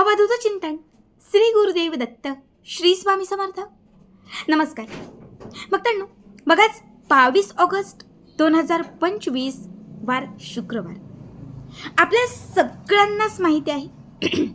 अवधूत चिंतन. श्री गुरुदेव दत्त श्री स्वामी समर्थ. नमस्कार. भक्तांनो बघाच बावीस ऑगस्ट दोन हजार पंचवीस वार शुक्रवार. आपल्या सगळ्यांनाच माहिती आहे.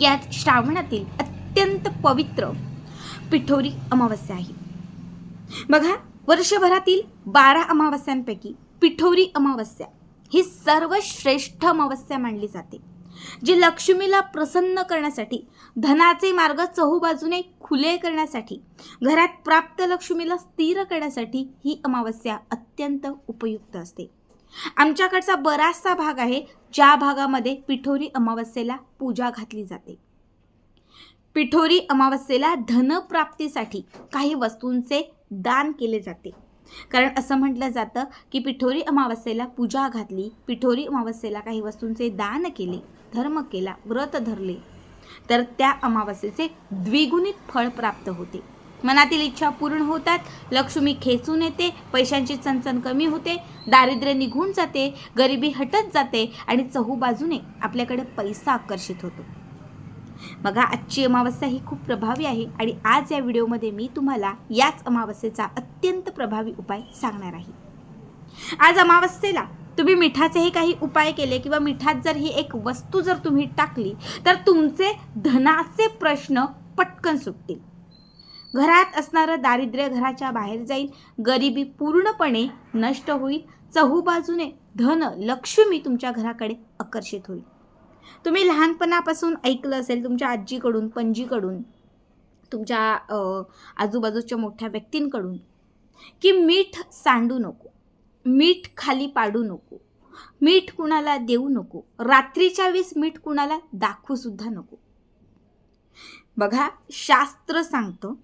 यात श्रावणातील अत्यंत पवित्र पिठोरी अमावस्या आहे. बघा वर्षभरातील बारा अमावस्यांपैकी पिठोरी अमावस्या ही सर्वश्रेष्ठ अमावस्या मानली जाते. जी लक्ष्मीला प्रसन्न करण्यासाठी धनाचे मार्ग चहूबाजूने खुले करण्यासाठी घरात प्राप्त लक्ष्मीला स्थिर करण्यासाठी ही अमावस्या अत्यंत उपयुक्त असते. आमच्याकडचा बराचसा भाग आहे ज्या भागामध्ये पिठोरी अमावस्येला पूजा घातली जाते. पिठोरी अमावस्येला धनप्राप्तीसाठी काही वस्तूंचे दान केले जाते. कारण असं म्हटलं जातं की पिठोरी अमावस्येला पूजा घातली पिठोरी अमावस्येला काही वस्तूंचे दान केले धर्म केला व्रत धरले तर त्या अमावस्येचे द्विगुणित फळ प्राप्त होते. मनातील इच्छा पूर्ण होतात लक्ष्मी खेचून येते पैशांची चणचण कमी होते दारिद्र्य निघून जाते गरिबी हटत जाते आणि चहूबाजूने आपल्याकडे पैसा आकर्षित होतो. बघा आजची अमावस्या ही खूप प्रभावी आहे आणि आज या व्हिडिओमध्ये मी तुम्हाला याच अमावस्येचा अत्यंत प्रभावी उपाय सांगणार आहे. आज अमावस्येला तुम्ही मिठाचेही काही उपाय केले किंवा मिठात जर ही एक वस्तू जर तुम्ही टाकली तर तुमचे धनाचे प्रश्न पटकन सुटतील. घरात असणारं दारिद्र्य घराच्या बाहेर जाईल गरिबी पूर्णपणे नष्ट होईल चहूबाजूने धन लक्ष्मी तुमच्या घराकडे आकर्षित होईल. तुम्ही लहानपणापासून ऐकलं असेल तुमच्या आजीकडून पणजीकडून तुमच्या आजूबाजूच्या मोठ्या व्यक्तींकडून की मीठ सांडू नको. मीठ खाली पाडू नको. मीठ कुणाला देऊ नको. रात्रीच्या वेळेस मीठ कुणाला दाखवू सुद्धा नको. बघा शास्त्र सांगतं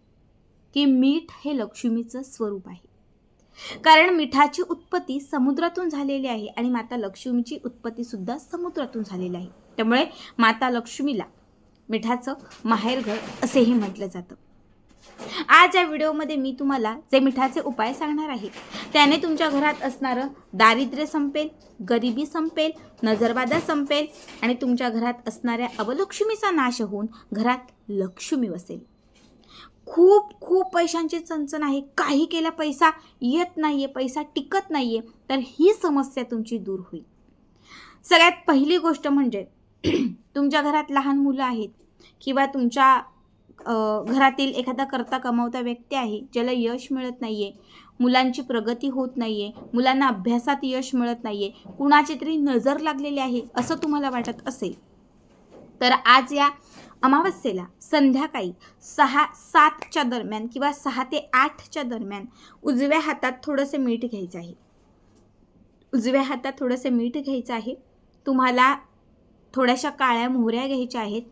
की मीठ हे लक्ष्मीचं स्वरूप आहे. कारण मिठाची उत्पत्ती समुद्रातून झालेली आहे आणि माता लक्ष्मीची उत्पत्ती सुद्धा समुद्रातून झालेली आहे. त्यामुळे माता लक्ष्मीला मिठाचं माहेरघर असेही म्हटलं जातं. आज या व्हिडिओमध्ये मी तुम्हाला जे मिठाचे उपाय सांगणार आहे त्याने तुमच्या घरात असणारं दारिद्र्य संपेल गरिबी संपेल नजरबाधा संपेल आणि तुमच्या घरात असणाऱ्या अवलक्ष्मीचा नाश होऊन घरात लक्ष्मी बसेल. खूप खूप पैशांची चणचण आहे. काही केला पैसा येत नाही आहे पैसा टिकत नाही आहे तर ही समस्या तुमची दूर होईल. सगळ्यात पहिली गोष्ट म्हणजे तुमच्या घरात लहान मुलं आहेत किंवा तुमच्या घरातील एखादा करता कमावता व्यक्ती आहे ज्याला यश मिळत नाहीये मुलांची प्रगती होत नाहीये मुलांना अभ्यासात यश मिळत नाहीये कुणाची तरी नजर लागलेली आहे असं तुम्हाला वाटत असेल? तर आज या अमावस्येला संध्याकाळी सहा सातच्या दरम्यान किंवा सहा ते आठच्या दरम्यान उजव्या हातात थोडंसं मीठ घ्यायचं आहे. उजव्या हातात थोडंसं मीठ घ्यायचं आहे. तुम्हाला थोड्याशा काळ्या मोहऱ्या घ्यायच्या आहेत.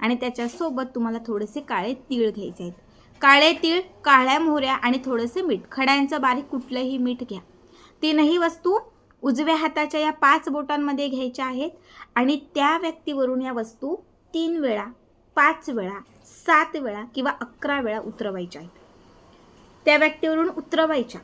आणि त्याच्यासोबत तुम्हाला थोडेसे काळे तीळ घ्यायचे आहेत. काळे तीळ काळ्या मोहऱ्या आणि थोडेसे मीठ. खड्यांचं बारीक कुठलंही मीठ घ्या. तीनही वस्तू उजव्या हाताच्या या पाच बोटांमध्ये घ्यायच्या आहेत आणि त्या व्यक्तीवरून या वस्तू तीन वेळा पाच वेळा सात वेळा किंवा अकरा वेळा उतरवायच्या आहेत. त्या व्यक्तीवरून उतरवायच्या.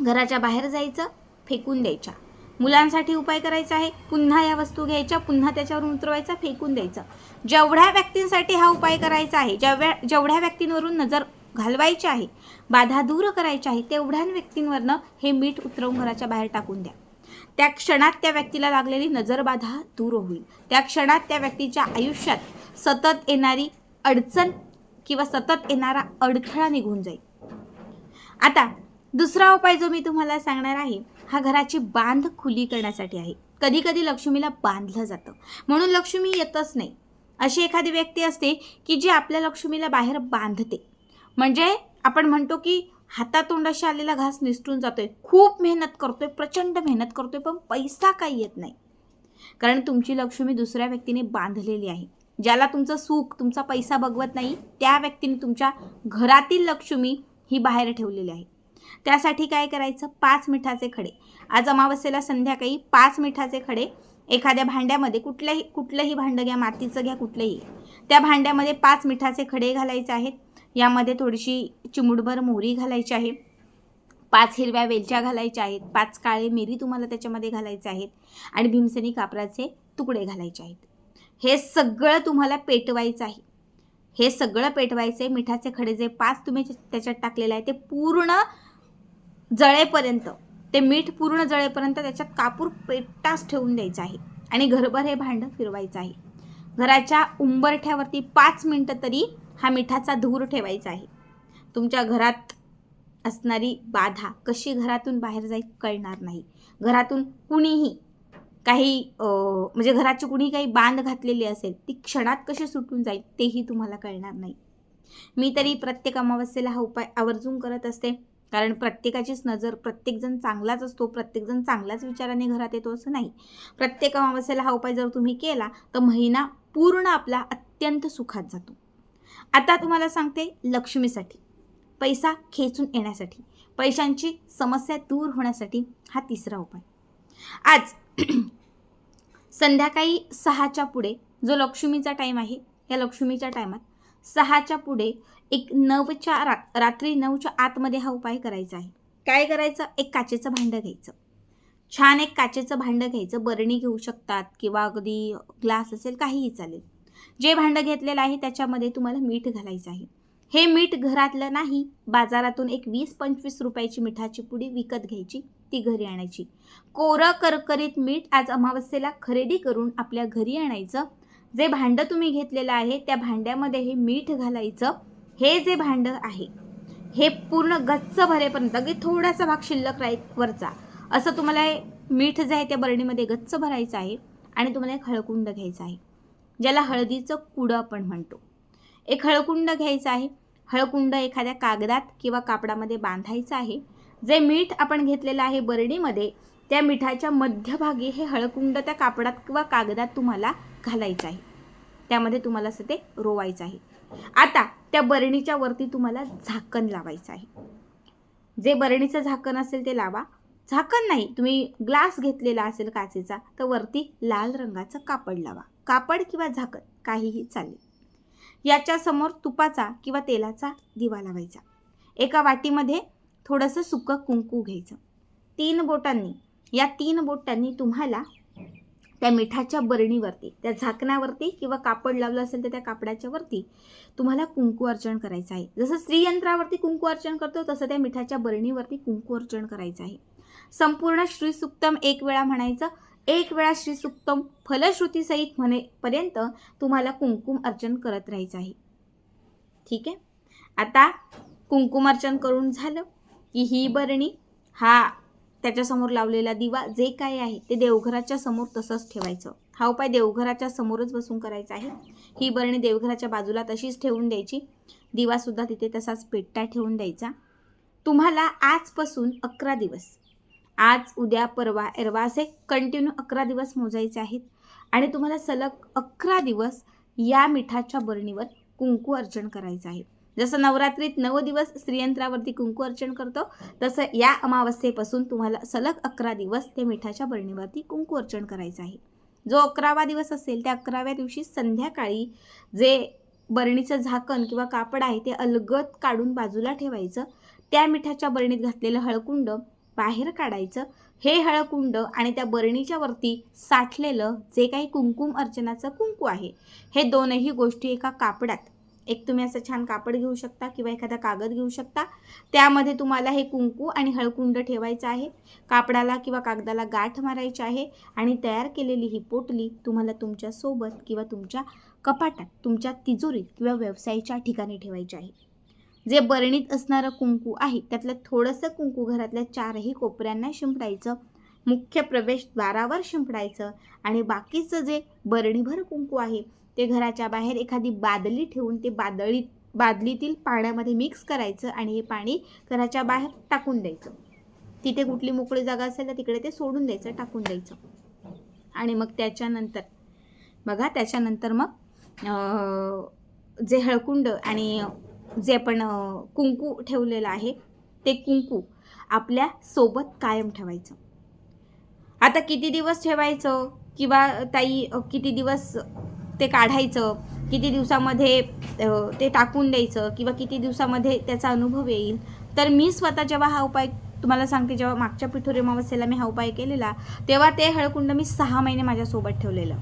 घराच्या बाहेर जायचं फेकून द्यायच्या. मुलांसाठी उपाय करायचा आहे. पुन्हा या वस्तू घ्यायच्या पुन्हा त्याच्यावरून उतरवायचा फेकून द्यायचं. जेवढ्या व्यक्तींसाठी हा उपाय करायचा आहे जेवढ्या जेवढ्या व्यक्तींवरून नजर घालवायची आहे बाधा दूर करायची आहे तेवढ्या व्यक्तींवरनं हे मीठ उतरवून घराच्या बाहेर टाकून द्या. त्या क्षणात त्या व्यक्तीला लागलेली नजरबाधा दूर होईल. त्या क्षणात त्या व्यक्तीच्या आयुष्यात सतत येणारी अडचण किंवा सतत येणारा अडथळा निघून जाईल. आता दुसरा उपाय जो मी तुम्हाला सांगणार आहे हा घराची बांध खुली करण्यासाठी आहे. कधी कधी लक्ष्मीला बांधलं जातं. म्हणून लक्ष्मी येतच नाही. अशी एखादी व्यक्ती असते की जी आपल्या लक्ष्मीला बाहेर बांधते. म्हणजे आपण म्हणतो की हातातोंडाशी आलेला घास निसटून जातोय. खूप मेहनत करतोय प्रचंड मेहनत करतोय पण पैसा काही येत नाही. कारण तुमची लक्ष्मी दुसऱ्या व्यक्तीने बांधलेली आहे. ज्याला तुमचं सुख तुमचा पैसा बघवत नाही त्या व्यक्तीने तुमच्या घरातील लक्ष्मी ही बाहेर ठेवलेली आहे. त्यासाठी काय करायचं? पाच मिठाचे खडे. आज अमावस्येला संध्याकाळी पाच मिठाचे खडे एखाद्या भांड्यामध्ये कुठल्याही कुठलंही भांडं घ्या मातीचं घ्या कुठलंही. त्या भांड्यामध्ये पाच मिठाचे खडे घालायचे आहेत. यामध्ये थोडीशी चिमुडभर मोहरी घालायची आहे. पाच हिरव्या वेलच्या घालायच्या आहेत. पाच काळे मिरी तुम्हाला त्याच्यामध्ये घालायचे आहेत. आणि भीमसेनी कापराचे तुकडे घालायचे आहेत. हे सगळं तुम्हाला पेटवायचं आहे. हे सगळं पेटवायचं आहे मिठाचे खडे जे पाच तुम्ही त्याच्यात टाकलेले आहे ते पूर्ण जळेपर्यंत ते मीठ पूर्ण जळेपर्यंत त्याच्यात कापूर पेटास ठेवून द्यायचं आहे आणि घरभर हे भांडं फिरवायचं आहे. घराच्या उंबरठ्यावरती पाच मिनटं तरी हा मिठाचा धूर ठेवायचा आहे. तुमच्या घरात असणारी बाधा कशी घरातून बाहेर जाईल कळणार नाही. घरातून कुणीही काही म्हणजे घराची कुणी काही बांध घातलेली असेल ती क्षणात कशी सुटून जाईल तेही तुम्हाला कळणार नाही. मी तरी प्रत्येक अमावस्येला हा उपाय आवर्जून करत असते. कारण प्रत्येकाचीच नजर प्रत्येकजण चांगलाच असतो प्रत्येकजण चांगल्याच विचाराने घरात येतो असं नाही. प्रत्येक अमावस्येला हा उपाय जर तुम्ही केला तर महिना पूर्ण आपला अत्यंत सुखात जातो. आता तुम्हाला सांगते लक्ष्मीसाठी. पैसा खेचून येण्यासाठी. पैशांची समस्या दूर होण्यासाठी हा तिसरा उपाय. आज संध्याकाळी सहाच्या पुढे जो लक्ष्मीचा टाईम आहे या लक्ष्मीच्या टायमात सहाच्या पुढे एक नऊच्या रा रात्री नऊच्या आतमध्ये हा उपाय करायचा आहे. काय करायचं? एक काचेचं भांडं घ्यायचं. छान एक काचेचं भांडं घ्यायचं. बरणी घेऊ शकतात किंवा अगदी ग्लास असेल काहीही चालेल. जे भांडं घेतलेलं आहे त्याच्यामध्ये तुम्हाला मीठ घालायचं आहे. हे मीठ घरातलं नाही बाजारातून एक वीस पंचवीस रुपयाची मिठाची पुडी विकत घ्यायची ती घरी आणायची. कोरं करकरीत मीठ आज अमावस्येला खरेदी करून आपल्या घरी आणायचं. जे भांडं तुम्ही घेतलेलं आहे त्या भांड्यामध्ये हे मीठ घालायचं. हे जे भांडं आहे हे पूर्ण गच्च भरेपर्यंत अगदी थोडासा भाग शिल्लक राहील वरचा. असं तुम्हाला मीठ जे आहे त्या बरणीमध्ये गच्च भरायचं आहे आणि तुम्हाला एक हळकुंड घ्यायचं आहे ज्याला हळदीचं कुडं आपण म्हणतो. एक हळकुंड घ्यायचं आहे. हळकुंड एखाद्या कागदात किंवा कापडामध्ये बांधायचं आहे. जे मीठ आपण घेतलेलं आहे बरणीमध्ये त्या मिठाच्या मध्यभागी हे हळकुंड त्या कापडात किंवा कागदात तुम्हाला घालायचं आहे. त्यामध्ये तुम्हाला असं ते रोवायचं आहे. आता त्या बरणीच्या वरती तुम्हाला झाकण लावायचं आहे. जे बरणीचं झाकण असेल ते लावा. झाकण नाही तुम्ही ग्लास घेतलेला असेल काचेचा तर वरती लाल रंगाचं कापड लावा. कापड किंवा झाकण काहीही चालेल. याच्यासमोर तुपाचा किंवा तेलाचा दिवा लावायचा. एका वाटीमध्ये थोडंसं सुकं कुंकू घ्यायचं. तीन बोटांनी या तीन बोटांनी तुम्हाला त्या मिठाच्या बरणीवरती त्या झाकणावरती किंवा कापड लावलं असेल तर त्या कापडाच्या वरती तुम्हाला कुंकू अर्चन करायचं आहे. जसं स्त्रीयंत्रावरती कुंकू अर्चन करतो तसं त्या मिठाच्या बरणीवरती कुंकू अर्चन करायचं आहे. संपूर्ण श्रीसुक्तम एक वेळा म्हणायचं एक वेळा श्रीसुक्तम फलश्रुतीसहित म्हणेपर्यंत तुम्हाला कुंकुम अर्चन करत राहायचं आहे. ठीक आहे? आता कुंकुम अर्चन करून झालं की ही बरणी हा त्याच्यासमोर लावलेला दिवा जे काय आहे ते देवघराच्या समोर तसंच ठेवायचं. हा उपाय देवघराच्या समोरच बसून करायचा आहे. ही बरणी देवघराच्या बाजूला तशीच ठेवून द्यायची. दिवासुद्धा तिथे तसाच पेट्टा ठेवून द्यायचा. तुम्हाला आजपासून अकरा दिवस. आज उद्या परवा एरवा असे कंटिन्यू अकरा दिवस मोजायचे आहेत. आणि तुम्हाला सलग अकरा दिवस या मिठाच्या बरणीवर कुंकू अर्चन करायचं आहे. जसं नवरात्रीत नऊ दिवस स्त्रियंत्रावरती कुंकू अर्चन करतो तसं या अमावस्येपासून तुम्हाला सलग अकरा दिवस त्या मिठाच्या बरणीवरती कुंकू अर्चन करायचं आहे. जो अकरावा दिवस असेल त्या अकराव्या दिवशी संध्याकाळी जे बरणीचं झाकण किंवा कापड आहे ते अलगद काढून बाजूला ठेवायचं. त्या मिठाच्या बरणीत घातलेलं हळकुंड बाहेर काढायचं. हे हळकुंड आणि त्या बरणीच्या वरती साठलेलं जे काही कुंकुम अर्चनाचं कुंकू आहे हे दोनही गोष्टी एका कापडात एक तुम्ही असं छान कापड घेऊ शकता किंवा एखादा कागद घेऊ शकता. त्यामध्ये तुम्हाला हे कुंकू आणि हळकुंड ठेवायचं आहे. कापडाला किंवा कागदाला गाठ मारायची आहे आणि तयार केलेली ही पोटली तुम्हाला तुमच्यासोबत किंवा तुमच्या कपाटात तुमच्या तिजोरीत किंवा व्यवसायाच्या ठिकाणी ठेवायची आहे. जे बरणीत असणारं कुंकू आहे त्यातलं थोडंसं कुंकू घरातल्या चारही कोपऱ्यांना शिंपडायचं मुख्य प्रवेशद्वारावर शिंपडायचं आणि बाकीचं जे बरणीभर कुंकू आहे ते घराच्या बाहेर एखादी बादली ठेवून ते बादळी बादलीतील पाण्यामध्ये मिक्स करायचं आणि हे पाणी घराच्या बाहेर टाकून द्यायचं. तिथे कुठली मोकळी जागा असेल तर तिकडे ते सोडून द्यायचं टाकून द्यायचं. आणि मग त्याच्यानंतर बघा त्याच्यानंतर मग जे हळकुंड आणि जे आपण कुंकू ठेवलेलं आहे ते कुंकू आपल्यासोबत कायम ठेवायचं. आता किती दिवस ठेवायचं? किंवा ताई किती दिवस ते काढायचं किती दिवसामध्ये ते टाकून द्यायचं किंवा किती दिवसामध्ये त्याचा अनुभव येईल. तर मी स्वतः जेव्हा हा उपाय तुम्हाला सांगते जेव्हा मागच्या पिठोरी अमावस्येला मी हा उपाय केलेला तेव्हा ते हळकुंड मी सहा महिने माझ्यासोबत ठेवलेलं.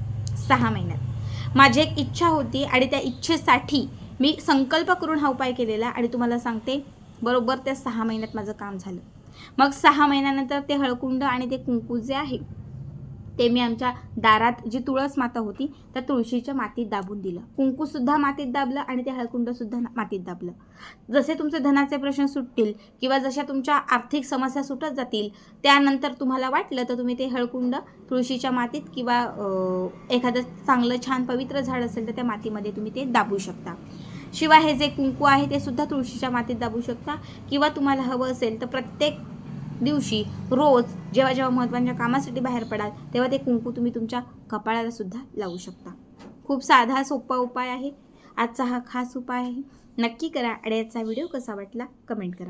सहा महिन्यात. माझी एक इच्छा होती आणि त्या इच्छेसाठी मी संकल्प करून हा उपाय केलेला आणि तुम्हाला सांगते बरोबर त्या सहा महिन्यात माझं काम झालं. मग सहा महिन्यानंतर ते हळकुंड आणि ते कुंकू जे आहे ते मी आमच्या दारात जी तुळस माता होती त्या तुळशीच्या मातीत दाबून दिलं. कुंकूसुद्धा मातीत दाबलं आणि ते हळकुंडसुद्धा मातीत दाबलं. जसे तुमचे धनाचे प्रश्न सुटतील किंवा जशा तुमच्या आर्थिक समस्या सुटत जातील त्यानंतर तुम्हाला वाटलं तर तुम्ही ते हळकुंड तुळशीच्या मातीत किंवा एखादं चांगलं छान पवित्र झाड असेल तर त्या मातीमध्ये तुम्ही ते दाबू शकता. शिवाय हे जे कुंकू आहे ते सुद्धा तुळशीच्या मातीत दाबू शकता किंवा तुम्हाला हवं असेल तर प्रत्येक दिवशी रोज जेव्हा जेव्हा महत्त्वाच्या कामासाठी बाहेर पडाल तेव्हा ते कुंकू तुम्ही तुमच्या कपाळाला सुद्धा लावू शकता. खूप साधा सोपा उपाय आहे. आजचा हा खास उपाय आहे. नक्की करा आणि याचा व्हिडिओ कसा वाटला कमेंट करा.